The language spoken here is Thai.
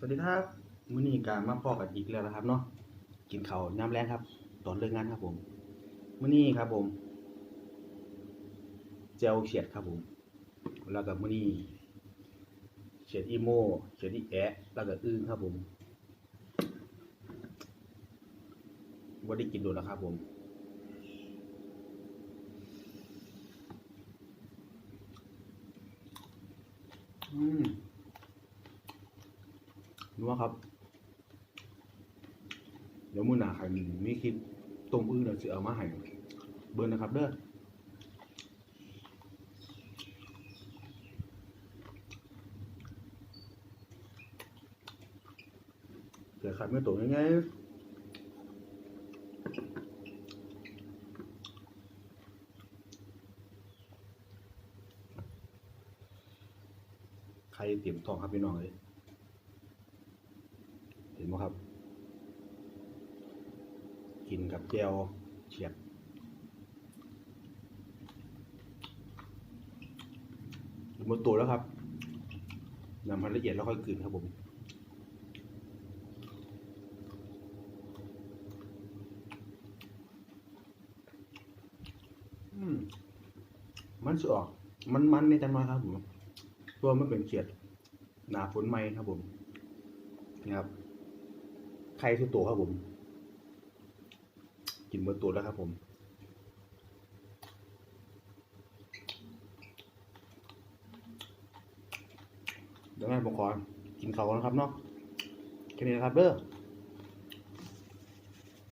สวัสดีครับมื้อนี้การมาพอกันอีกแล้วนะครับเนาะกินข้าวน้ำแรงครับ ตอนเลิกงานครับผมมื้อนี้ครับผมเจลเฉียดครับผม แล้วก็มื้อนี้เฉียดอีโมเฉียดอีแอะแล้วก็อึ้งครับผมบ่ได้กินดนแล้วครับผมอืม นัวครับ เดี๋ยวมื้อหน้าใครมีคลิปต้มอึ่งเดี๋ยวสิเอามาให้เบิ่งนะครับ เด้อเดี๋ยวใครไม่ตกยังไงใครเตรียมทองครับพี่น้องเลย เห็นไหมครับ กินกับแจวเฉียดหมดตัวแล้วครับนำให้ละเอียดแล้วค่อยกลืนครับผมมันสออก มันมันในจังหวะครับผม ตัวมันเป็นเฉียด หนาฝนไหมครับผมนี่ครับ ไข่ทุกตัวครับผม กินหมดตัวแล้วครับผมเดี๋ยวงั้นผมขอกินเขาก่อนนะครับเนาะแค่นี้นะครับเด้อ